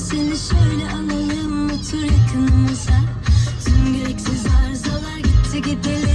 seni şöyle alayım otur yakınımıza. Tüm gereksiz arzular gitti gidelim.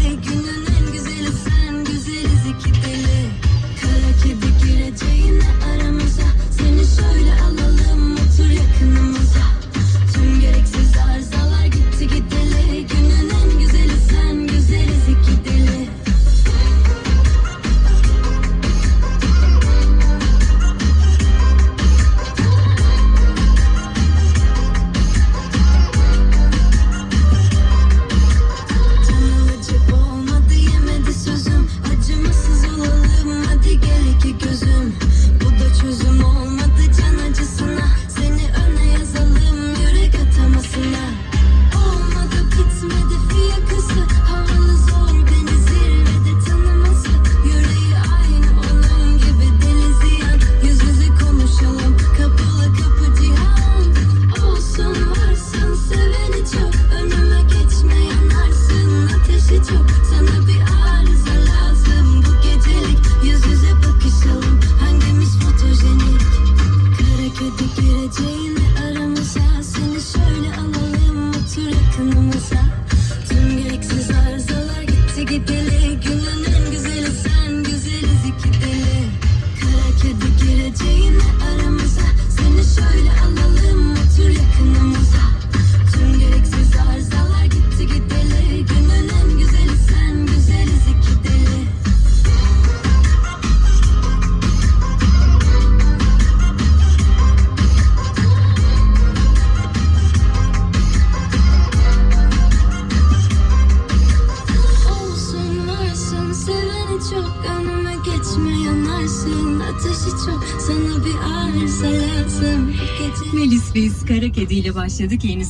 que te çok önüme geçme yanarsın ateşi çok. Sana bir arsa lazım Melis biz kara kediyle başladık yeni